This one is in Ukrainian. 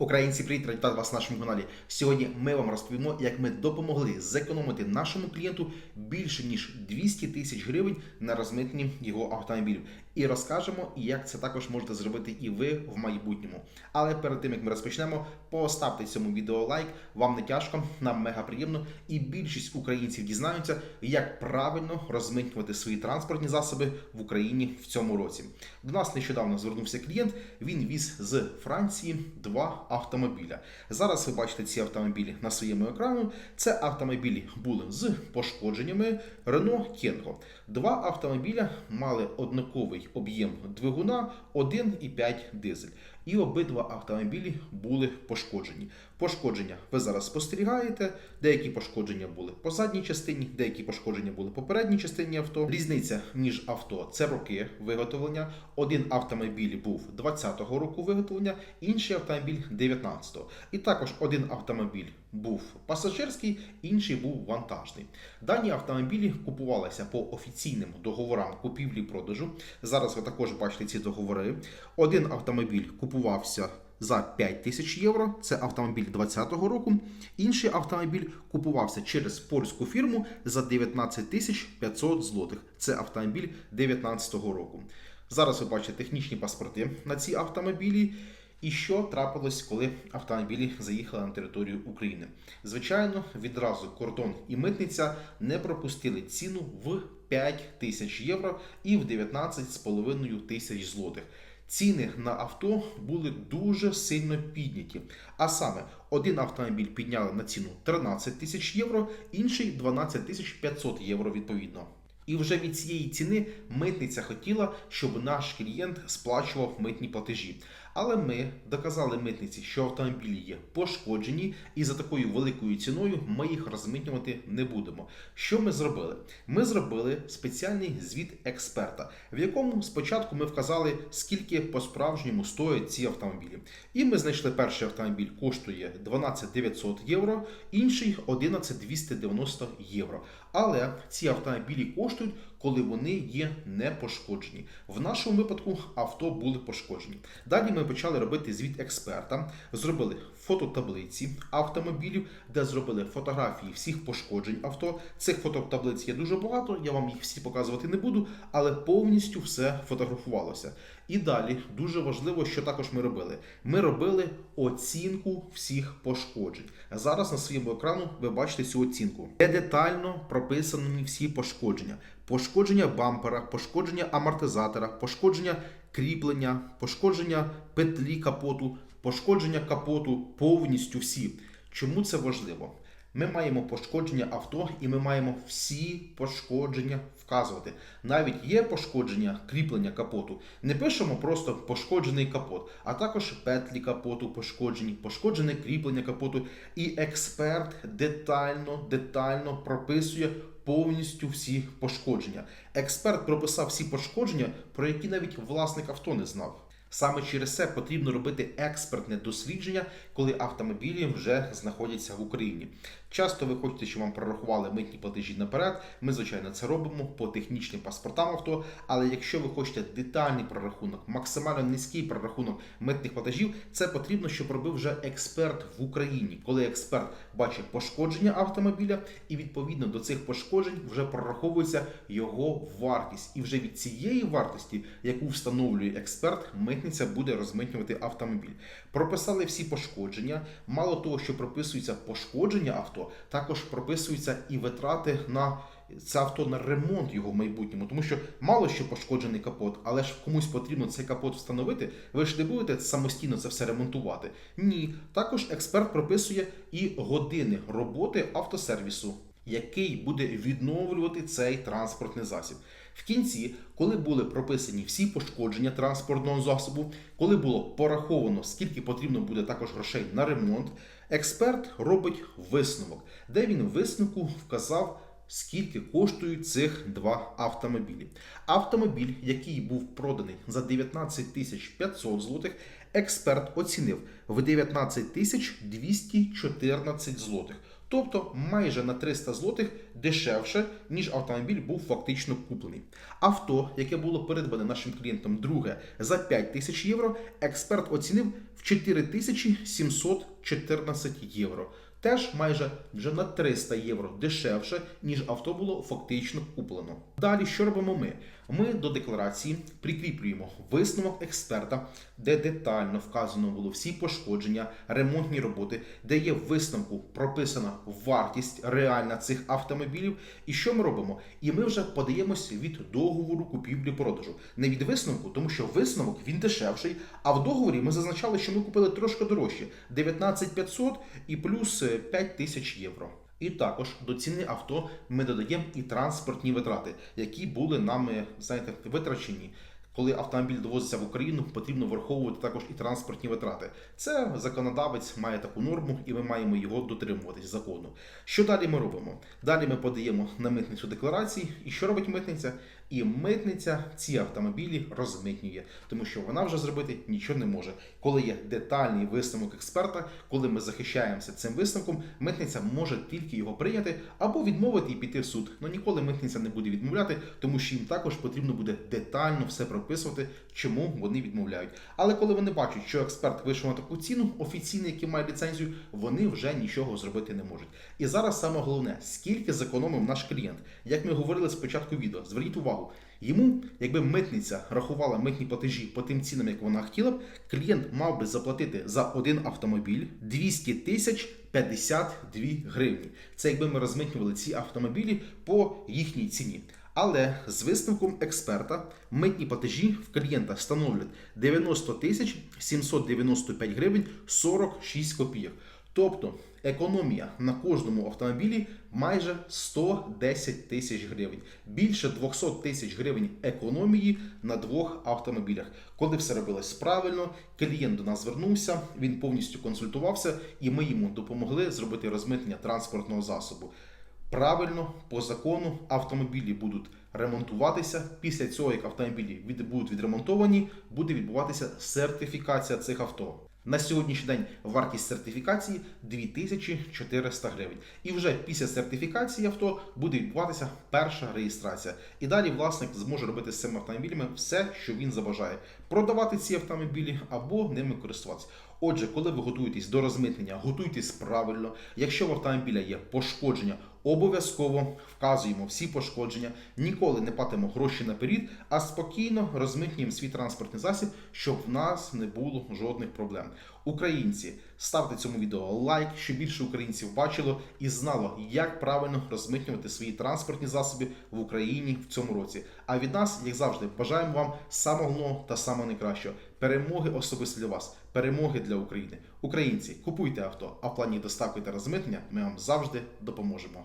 Українці, привіт, вітати вас на нашому каналі. Сьогодні ми вам розповімо, як ми допомогли зекономити нашому клієнту більше ніж 200 тисяч гривень на розмитненні його автомобілів. І розкажемо, як це також можете зробити і ви в майбутньому. Але перед тим як ми розпочнемо, поставте цьому відео лайк. Вам не тяжко, нам мега приємно, і більшість українців дізнаються, як правильно розмитнювати свої транспортні засоби в Україні в цьому році. До нас нещодавно звернувся клієнт. Він віз з Франції два автомобіля. Зараз ви бачите ці автомобілі на своєму екрану. Це автомобілі були з пошкодженнями Renault Kengo. Два автомобіля мали однаковий об'єм двигуна 1,5 дизель. І обидва автомобілі були пошкоджені. Пошкодження ви зараз спостерігаєте. Деякі пошкодження були по задній частині, деякі пошкодження були по передній частині авто. Різниця між авто це роки виготовлення. Один автомобіль був 20-го року виготовлення, інший автомобіль 19-го. І також один автомобіль був пасажирський, інший був вантажний. Дані автомобілі купувалися по офіційним договорам купівлі-продажу. Зараз ви також бачите ці договори. Один автомобіль купувався за 5 тисяч євро. Це автомобіль 2020 року. Інший автомобіль купувався через польську фірму за 19 тисяч 500 злотих. Це автомобіль 2019 року. Зараз ви бачите технічні паспорти на ці автомобілі. І що трапилось, коли автомобілі заїхали на територію України? Звичайно, відразу кордон і митниця не пропустили ціну в 5 тисяч євро і в 19,5 тисяч злотих. Ціни на авто були дуже сильно підняті. А саме, один автомобіль підняли на ціну 13 тисяч євро, інший 12 тисяч 500 євро відповідно. І вже від цієї ціни митниця хотіла, щоб наш клієнт сплачував митні платежі. Але ми доказали митниці, що автомобілі є пошкоджені, і за такою великою ціною ми їх розмитнювати не будемо. Що ми зробили? Ми зробили спеціальний звіт експерта, в якому спочатку ми вказали, скільки по-справжньому стоять ці автомобілі. І ми знайшли перший автомобіль коштує 12 900 євро, інший 11 290 євро. Але ці автомобілі коштують, коли вони є не пошкоджені. В нашому випадку авто були пошкоджені. Далі ми почали робити звіт експерта, зробили фототаблиці автомобілів, де зробили фотографії всіх пошкоджень авто. Цих фототаблиць є дуже багато, я вам їх всі показувати не буду, але повністю все фотографувалося. І далі дуже важливо, що також ми робили. Ми робили оцінку всіх пошкоджень. Зараз на своєму екрану ви бачите цю оцінку, де детально прописані всі пошкодження. Пошкодження бампера, пошкодження амортизатора, пошкодження кріплення, пошкодження петлі капоту, пошкодження капоту повністю всі. Чому це важливо? Ми маємо пошкодження авто і ми маємо всі пошкодження вказувати. Навіть є пошкодження кріплення капоту. Не пишемо просто пошкоджений капот, а також петлі капоту пошкоджені, пошкоджене кріплення капоту. І експерт детально, детально прописує повністю всі пошкодження. Експерт прописав всі пошкодження, про які навіть власник авто не знав. Саме через це потрібно робити експертне дослідження, коли автомобілі вже знаходяться в Україні. Часто ви хочете, щоб вам прорахували митні платежі наперед. Ми, звичайно, це робимо по технічним паспортам авто. Але якщо ви хочете детальний прорахунок, максимально низький прорахунок митних платежів, це потрібно, щоб робив вже експерт в Україні, коли експерт бачить пошкодження автомобіля, і відповідно до цих пошкоджень вже прораховується його вартість. І вже від цієї вартості, яку встановлює експерт, митниця буде розмитнювати автомобіль. Прописали всі пошкодження. Мало того, що прописується пошкодження авто, також прописуються і витрати на це авто на ремонт його в майбутньому, тому що мало що пошкоджений капот, але ж комусь потрібно цей капот встановити. Ви ж не будете самостійно це все ремонтувати. Ні, також експерт прописує і години роботи автосервісу. Який буде відновлювати цей транспортний засіб в кінці, коли були прописані всі пошкодження транспортного засобу, коли було пораховано, скільки потрібно буде також грошей на ремонт, експерт робить висновок, де він в висновку вказав скільки коштують цих два автомобілі. Автомобіль, який був проданий за 19 тисяч 500 злотих, експерт оцінив в 19 тисяч 214 злотих. Тобто майже на 300 злотих дешевше, ніж автомобіль був фактично куплений. Авто, яке було передбане нашим клієнтом друге за 5 тисяч євро, експерт оцінив в 4714 євро. Теж майже вже на 300 євро дешевше, ніж авто було фактично куплено. Далі що робимо ми? Ми до декларації прикріплюємо висновок експерта, де детально вказано було всі пошкодження, ремонтні роботи, де є в висновку прописана вартість реальна цих автомобілів. І що ми робимо? І ми вже подаємось від договору купівлі-продажу. Не від висновку, тому що висновок він дешевший. А в договорі ми зазначали, що ми купили трошки дорожче 19 500 і плюс 5 тисяч євро. І також до ціни авто ми додаємо і транспортні витрати, які були нами, знаєте, витрачені. Коли автомобіль довозиться в Україну, потрібно враховувати також і транспортні витрати. Це законодавець має таку норму, і ми маємо його дотримуватись закону. Що далі ми робимо? Далі ми подаємо на митницю декларації. І що робить митниця? І митниця ці автомобілі розмитнює, тому що вона вже зробити нічого не може. Коли є детальний висновок експерта, коли ми захищаємося цим висновком, митниця може тільки його прийняти або відмовити і піти в суд. Ну ніколи митниця не буде відмовляти, тому що їм також потрібно буде детально все прописувати, чому вони відмовляють. Але коли вони бачать, що експерт вийшов на таку ціну, офіційний, який має ліцензію, вони вже нічого зробити не можуть. І зараз саме головне, скільки зекономив наш клієнт. Як ми говорили спочатку відео, зверніть увагу. Йому, якби митниця рахувала митні платежі по тим цінам, як вона хотіла б, клієнт мав би заплатити за один автомобіль 200 тисяч 52 гривні. Це якби ми розмитнювали ці автомобілі по їхній ціні. Але з висновком експерта митні платежі в клієнта становлять 90 тисяч 795 гривень 46 копійок. Тобто економія на кожному автомобілі майже 110 тисяч гривень. Більше 200 тисяч гривень економії на двох автомобілях. Коли все робилось правильно, клієнт до нас звернувся, він повністю консультувався, і ми йому допомогли зробити розмитнення транспортного засобу. Правильно, по закону автомобілі будуть ремонтуватися. Після цього, як автомобілі від, будуть відремонтовані, буде відбуватися сертифікація цих авто. На сьогоднішній день вартість сертифікації 2400 гривень. І вже після сертифікації авто буде відбуватися перша реєстрація. І далі власник зможе робити з цими автомобілями все, що він забажає. Продавати ці автомобілі або ними користуватися. Отже, коли ви готуєтесь до розмитнення, готуйтесь правильно. Якщо в автомобіля є пошкодження, обов'язково вказуємо всі пошкодження, ніколи не платимо гроші наперед, а спокійно розмитнюємо свій транспортний засіб, щоб в нас не було жодних проблем. Українці, ставте цьому відео лайк, щоб більше українців бачило і знало, як правильно розмитнювати свої транспортні засоби в Україні в цьому році. А від нас, як завжди, бажаємо вам самого та самого найкращого. Перемоги особисто для вас, перемоги для України. Українці, купуйте авто, а в плані доставки та розмитнення ми вам завжди допоможемо.